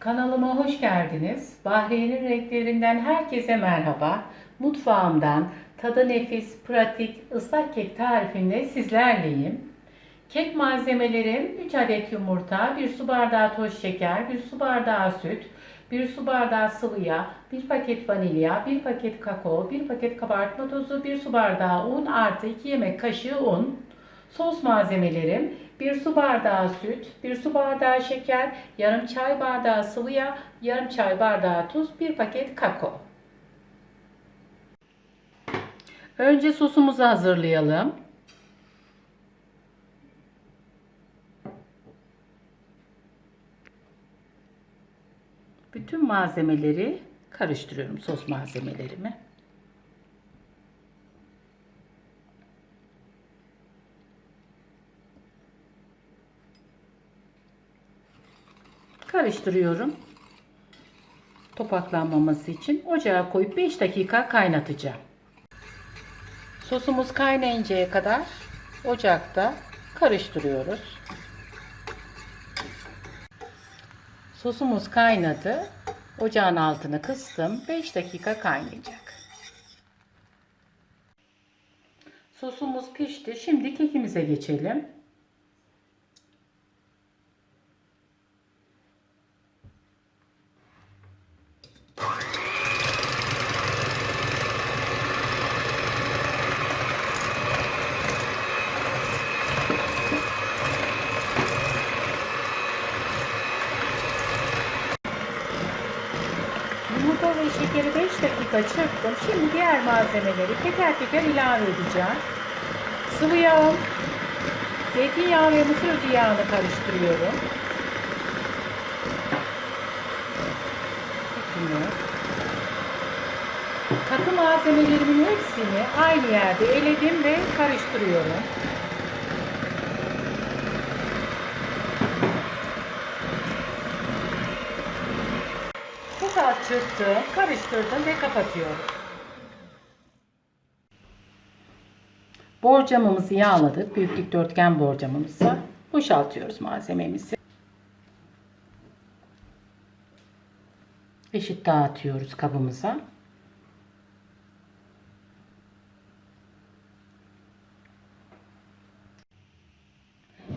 Kanalıma hoş geldiniz. Bahreyn'in renklerinden herkese merhaba. Mutfağımdan tadı nefis, pratik, ıslak kek tarifinde sizlerleyim. Kek malzemelerim 3 adet yumurta, 1 su bardağı toz şeker, 1 su bardağı süt, 1 su bardağı sıvı yağ, 1 paket vanilya, 1 paket kakao, 1 paket kabartma tozu, 1 su bardağı un artı 2 yemek kaşığı un. Sos malzemelerim 1 su bardağı süt, 1 su bardağı şeker, yarım çay bardağı sıvı yağ, yarım çay bardağı tuz, 1 paket kakao. Önce sosumuzu hazırlayalım. Bütün malzemeleri karıştırıyorum sos malzemelerimi. Karıştırıyorum. Topaklanmaması için ocağa koyup 5 dakika kaynatacağım. Sosumuz kaynayıncaya kadar ocakta karıştırıyoruz. Sosumuz kaynadı. Ocağın altını kıstım. 5 dakika kaynayacak. Sosumuz pişti. Şimdi kekimize geçelim. Yumurta ve şekeri 5 dakika çırptım. Şimdi diğer malzemeleri teker teker ilave edeceğim. Sıvı yağ, zeytinyağı ve mısır özü yağını karıştırıyorum. Şimdi katı malzemelerimin hepsini aynı yerde eledim ve karıştırıyorum. Çok az çırptım, karıştırdım ve kapatıyorum. Borcamımızı yağladık. Büyük dikdörtgen borcamımızı. Boşaltıyoruz malzememizi. Eşit dağıtıyoruz kabımıza.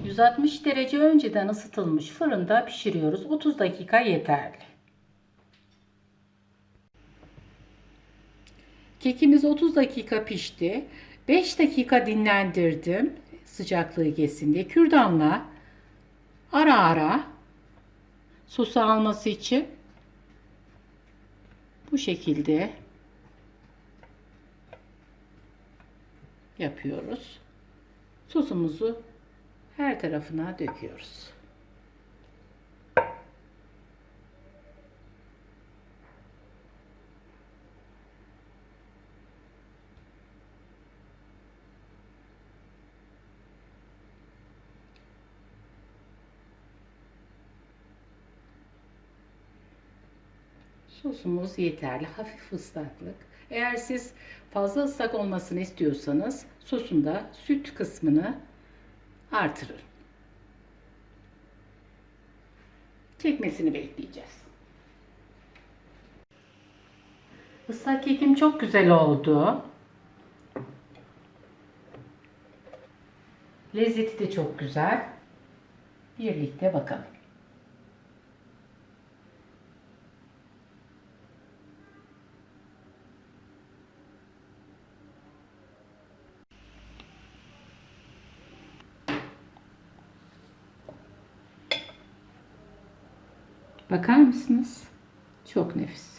...160 derece önceden ısıtılmış fırında pişiriyoruz. 30 dakika yeterli. Kekimiz 30 dakika pişti. 5 dakika dinlendirdim sıcaklığı geçsin diye. Kürdanla ara ara sosu alması için bu şekilde yapıyoruz. Sosumuzu her tarafına döküyoruz. Sosumuz yeterli. Hafif ıslaklık. Eğer siz fazla ıslak olmasını istiyorsanız sosunda süt kısmını artırın. Çekmesini bekleyeceğiz. Islak kekim çok güzel oldu. Lezzeti de çok güzel. Birlikte bakalım. Bakar mısınız? Çok nefis.